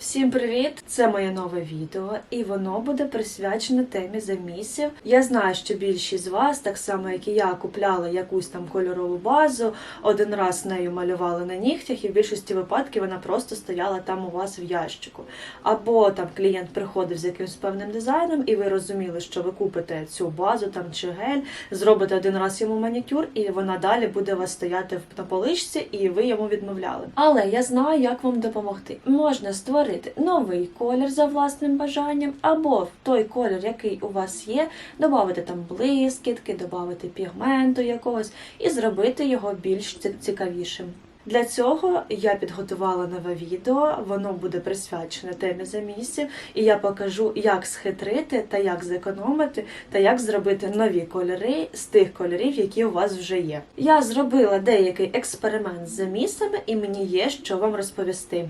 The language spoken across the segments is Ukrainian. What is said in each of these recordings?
Всім привіт! Це моє нове відео, і воно буде присвячене темі замісів. Я знаю, що більшість з вас, так само як і я, купляли якусь там кольорову базу, один раз нею малювали на нігтях, і в більшості випадків вона просто стояла там у вас в ящику. Або там клієнт приходив з якимось певним дизайном, і ви розуміли, що ви купите цю базу там чи гель, зробите один раз йому манікюр, і вона далі буде у вас стояти на поличці, і ви йому відмовляли. Але я знаю, як вам допомогти. Можна створити новий колір за власним бажанням, або в той колір, який у вас є, додати там блискітки, додати пігменту якогось і зробити його більш цікавішим. Для цього я підготувала нове відео, воно буде присвячене темі замісів, і я покажу, як схитрити та як зекономити, та як зробити нові кольори з тих кольорів, які у вас вже є. Я зробила деякий експеримент з замісами, і мені є що вам розповісти.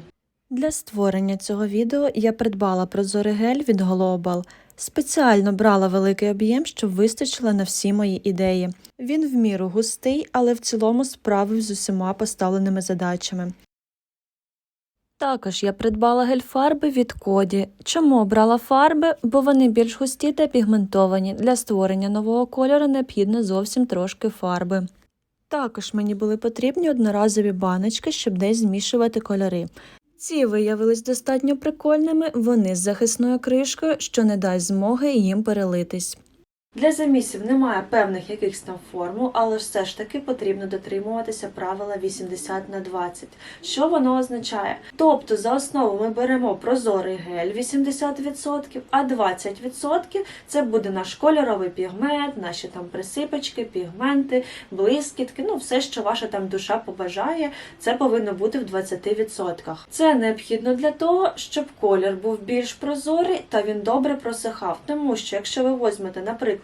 Для створення цього відео я придбала прозорий гель від Global. Спеціально брала великий об'єм, щоб вистачило на всі мої ідеї. Він в міру густий, але в цілому справив з усіма поставленими задачами. Також я придбала гель-фарби від Коді. Чому обрала фарби? Бо вони більш густі та пігментовані. Для створення нового кольору необхідно зовсім трошки фарби. Також мені були потрібні одноразові баночки, щоб десь змішувати кольори. Ці виявились достатньо прикольними, вони з захисною кришкою, що не дасть змоги їм перелитись. Для замісів немає певних якихось там формул, але все ж таки потрібно дотримуватися правила 80 на 20. Що воно означає? Тобто за основу ми беремо прозорий гель 80%, а 20% це буде наш кольоровий пігмент, наші там присипочки, пігменти, блискітки, ну все, що ваша там душа побажає, це повинно бути в 20%. Це необхідно для того, щоб колір був більш прозорий та він добре просихав. Тому що якщо ви візьмете, наприклад,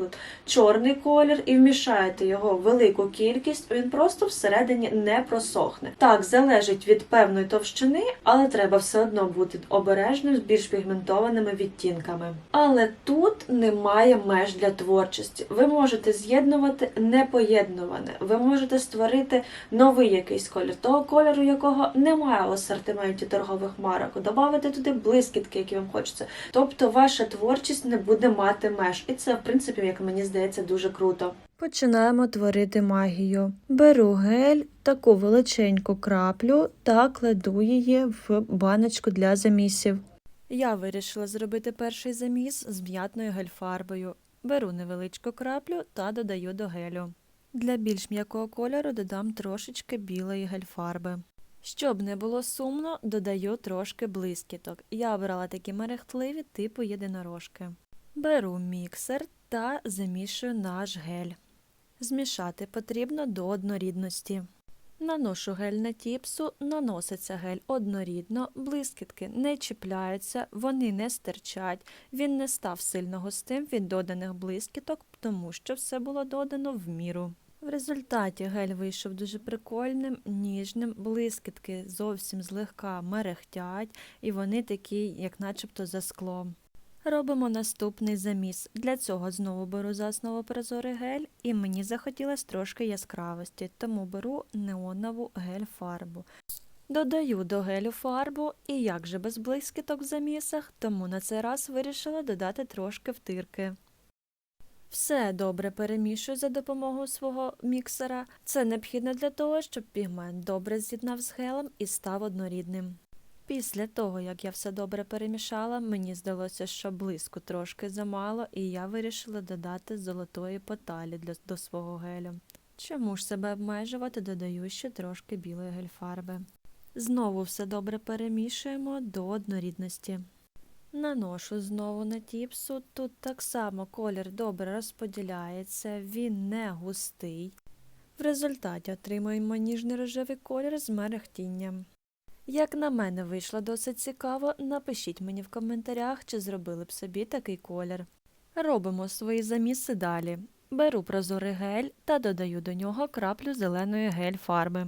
чорний колір і вмішаєте його в велику кількість, він просто всередині не просохне. Так, залежить від певної товщини, але треба все одно бути обережним з більш пігментованими відтінками. Але тут немає меж для творчості. Ви можете з'єднувати непоєднуване. Ви можете створити новий якийсь колір, того кольору, якого немає в асортименті торгових марок. Добавити туди блискітки, які вам хочеться. Тобто ваша творчість не буде мати меж. І це, в принципі, як мені здається, дуже круто. Починаємо творити магію. Беру гель, таку величеньку краплю та кладу її в баночку для замісів. Я вирішила зробити перший заміс з м'ятною гель-фарбою. Беру невеличку краплю та додаю до гелю. Для більш м'якого кольору додам трошечки білої гель-фарби. Щоб не було сумно, додаю трошки блискіток. Я обрала такі мерехтливі типу єдинорожки. Беру міксер та замішую наш гель. Змішати потрібно до однорідності. Наношу гель на тіпсу, наноситься гель однорідно, блискітки не чіпляються, вони не стирчать, він не став сильно густим від доданих блискіток, тому що все було додано в міру. В результаті гель вийшов дуже прикольним, ніжним, блискітки зовсім злегка мерехтять, і вони такі, як начебто за склом. Робимо наступний заміс. Для цього знову беру за основу прозорий гель, і мені захотілося трошки яскравості, тому беру неонову гель-фарбу. Додаю до гелю фарбу, і як же без блискіток в замісах, тому на цей раз вирішила додати трошки втирки. Все добре перемішую за допомогою свого міксера. Це необхідно для того, щоб пігмент добре з'єднав з гелем і став однорідним. Після того, як я все добре перемішала, мені здалося, що блиску трошки замало, і я вирішила додати золотої поталі для, до свого гелю. Чому ж себе обмежувати, додаю ще трошки білої гельфарби. Знову все добре перемішуємо до однорідності. Наношу знову на тіпсу. Тут так само колір добре розподіляється, він не густий. В результаті отримуємо ніжний рожевий колір з мерехтінням. Як на мене вийшло досить цікаво, напишіть мені в коментарях, чи зробили б собі такий колір. Робимо свої заміси далі. Беру прозорий гель та додаю до нього краплю зеленої гель-фарби.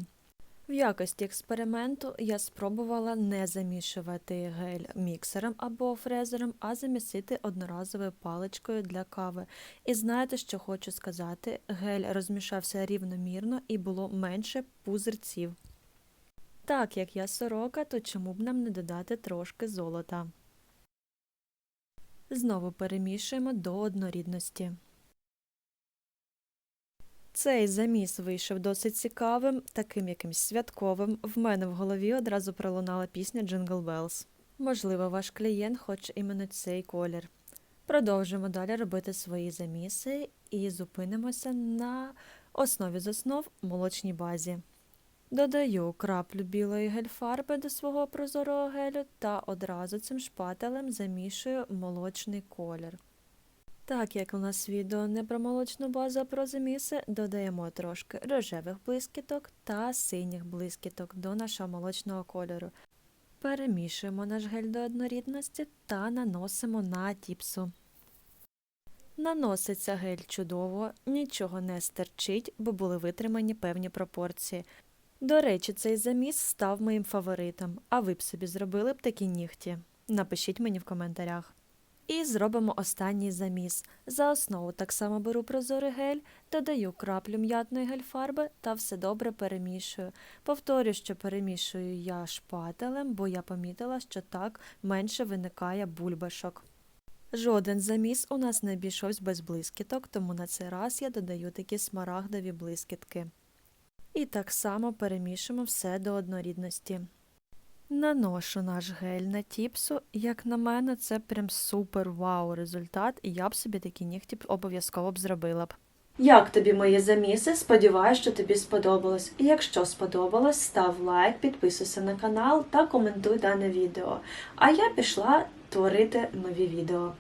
В якості експерименту я спробувала не замішувати гель міксером або фрезером, а замісити одноразовою паличкою для кави. І знаєте, що хочу сказати? Гель розмішався рівномірно і було менше пузирців. Так як я сорока, то чому б нам не додати трошки золота? Знову перемішуємо до однорідності. Цей заміс вийшов досить цікавим, таким якимсь святковим. В мене в голові одразу пролунала пісня Jingle Bells. Можливо, ваш клієнт хоче іменно цей колір. Продовжимо далі робити свої заміси і зупинимося на основі з основ молочній базі. Додаю краплю білої гель-фарби до свого прозорого гелю та одразу цим шпателем замішую молочний колір. Так як у нас відео не про молочну базу, а про заміси, додаємо трошки рожевих блискіток та синіх блискіток до нашого молочного кольору. Перемішуємо наш гель до однорідності та наносимо на тіпсу. Наноситься гель чудово, нічого не стерчить, бо були витримані певні пропорції. До речі, цей заміс став моїм фаворитом, а ви б собі зробили б такі нігті? Напишіть мені в коментарях. І зробимо останній заміс. За основу так само беру прозорий гель, додаю краплю м'ятної гель-фарби та все добре перемішую. Повторю, що перемішую я шпателем, бо я помітила, що так менше виникає бульбашок. Жоден заміс у нас не обійшовся без блискіток, тому на цей раз я додаю такі смарагдові блискітки. І так само перемішуємо все до однорідності. Наношу наш гель на тіпсу. Як на мене, це прям супер вау результат, і я б собі такі нігті обов'язково б зробила б. Як тобі мої заміси? Сподіваюсь, що тобі сподобалось. І якщо сподобалось, став лайк, підписуйся на канал та коментуй дане відео. А я пішла творити нові відео.